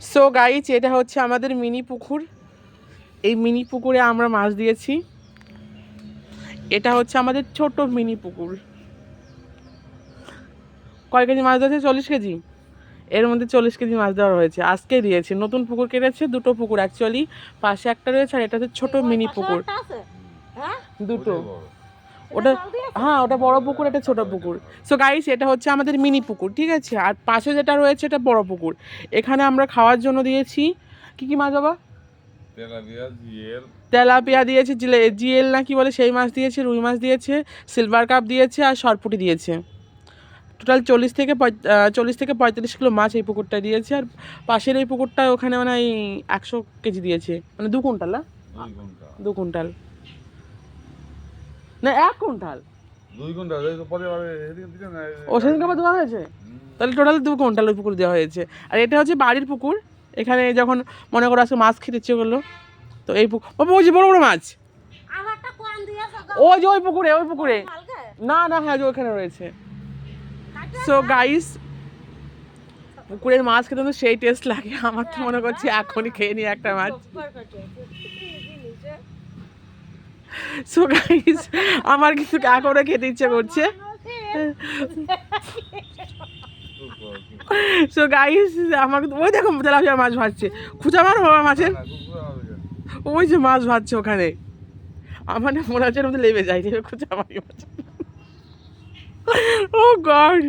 So guys এটা হচ্ছে আমাদের মিনি পুকুর। এই মিনি পুকুরে আমরা মাছ দিয়েছি। এটা হচ্ছে আমাদের ছোট মিনি পুকুর। কয় কেজি মাছ দিয়েছে চল্লিশ কেজি। এর মধ্যে চল্লিশ কেজি মাছ দেওয়া হয়েছে আজকে দিয়েছে। নতুন পুকুর কেটেছে দুটো পুকুর অ্যাকচুয়ালি পাশে একটা রয়েছে আর এটা হচ্ছে ছোট মিনি পুকুর। হ্যাঁ? দুটো। ওটা হ্যাঁ ওটা বড় পুকুর এটা ছোট পুকুর। সো গাইস এটা হচ্ছে আমাদের মিনি পুকুর ঠিক আছে? আর পাশে যেটা রয়েছে এটা বড় পুকুর। এখানে আমরা খাওয়ার জন্য দিয়েছি কি কি মাছ বাবা? তেলাপিয়া দিয়েছে জিলে- জিএল না কি বলে সেই মাছ দিয়েছে রুই মাছ দিয়েছে সিলভার কাপ দিয়েছে আর সরপুটি দিয়েছে। টোটাল চল্লিশ থেকে চল্লিশ থেকে পঁয়তাল্লিশ কিলো মাছ এই পুকুরটা দিয়েছে আর পাশের এই পুকুরটা ওখানে মানে একশো কেজি দিয়েছে। মানে দু কুইন্টাল না? দু কুইন্টাল। না এক কুইন্টাল। দুই না ও সেদিনকে দেওয়া হয়েছে? তাহলে টোটাল দু কুইন্টাল ওই পুকুর দেওয়া হয়েছে। আর এটা হচ্ছে বাড়ির পুকুর। এখানে যখন মনে করো আজকে মাছ খেতে ইচ্ছে করল তো এই পুকুর ওই যে বড় বড় মাছ। ওই যে ওই পুকুরে ওই পুকুরে। না না হ্যাঁ যে ওখানে রয়েছে। সো গাইস পুকুরের মাছ খেতে তো সেই টেস্ট লাগে। আমার তো মনে করছি এখনই খেয়ে নি একটা মাছ। সো গাইস আমার কিছু কা করে খেতে ইচ্ছে করছে। সো গাইস আমাকে ওই দেখো তেলাপিয়া মাছ ভাজছে। খুচা মারো বাবা মাছের? ওই যে মাছ ভাজছে ওখানে। আমার না মনে হচ্ছে মধ্যে লেবে যায় লেবে খুঁজে আমার মাছ। ও গড।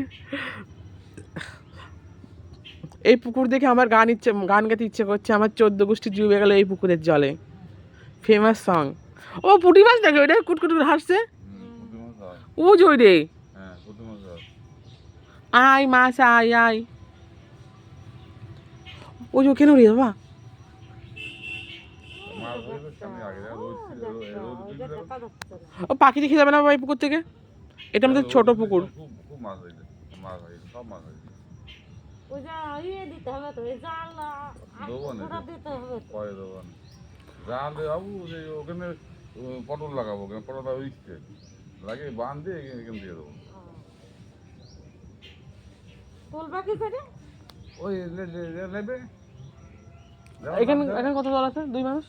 এই পুকুর দেখে আমার গান ইচ্ছে গান গাইতে ইচ্ছে করছে। আমার চোদ্দ গোষ্ঠী জুবে গেল এই পুকুরের জলে। ফেমাস সং ও পুঁটি মাছ দেখো ওইটা কুটকুট করে হাসছে ও যে ওই রে হ্যাঁ প্রতি মাছ হয়। আয় মাছ আয় আয়। ও যে কেন রে বাবা। ও পাখি দেখে যাবে না বাবা এই পুকুর থেকে? এটা আমাদের ছোট পুকুর। ইয়ে দিতে হবে তো ওই জাল দেবো না পটল লাগাবো ওখানে পটলটা উঠছে লাগিয়ে বান দিয়ে এখানে দিয়ে দেবো। তুলবা কি করে? ওই নেবে। এখানে এখানে কত আছে? দুই মানুষ?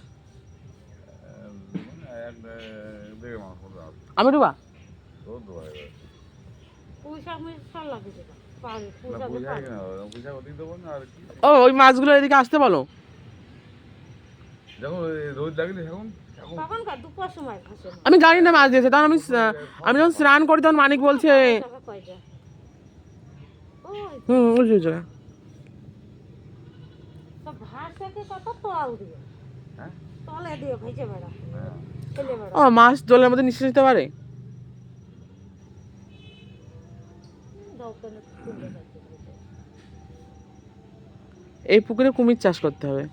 আমি ডুবা? কিনা? ও ওই মাছগুলো এদিকে আসতে বলো। যখন ওই রোদ লাগলে এখন আমি জানি না মাছ দিয়েছে তখন আমি আমি যখন স্নান করি তখন মানিক বলছে হুম দিয়ে। হ্যাঁ? হ্যাঁ। ও মাছ দোলের মধ্যে নিঃশ্বাস নিতে পারে? এই পুকুরে কুমির চাষ করতে হবে।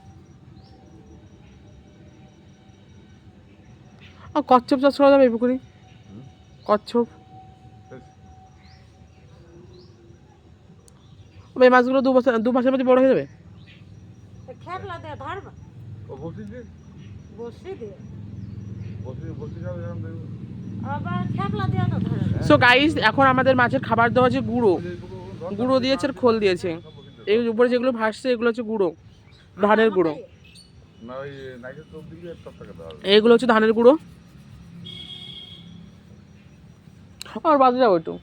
ও কচ্ছপ চাষ করা যাবে এই পুকুরে কচ্ছপ। এই মাছগুলো দু বছর দু মাসের মধ্যে বড় হয়ে যাবে? যে? সো গাইস এখন আমাদের মাছের খাবার দেওয়া হচ্ছে গুঁড়ো। গুঁড়ো দিয়েছে আর খোল দিয়েছে। এই উপরে যেগুলো ভাসছে এগুলো হচ্ছে গুঁড়ো। ধানের গুঁড়ো। এইগুলো হচ্ছে ধানের গুঁড়ো। আর বাজারে যাব একটু।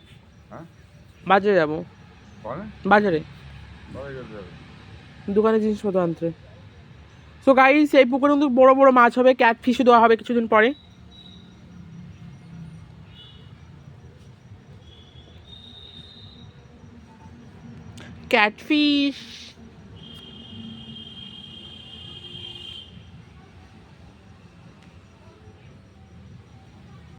হ্যাঁ? বাজারে যাব। বাজারে দোকানে জিনিসপত্র আনতে। সো গাইস এই পুকুরে কিন্তু বড় বড় মাছ হবে ক্যাট ফিশও দেওয়া হবে কিছুদিন পরে। ক্যাটফিশ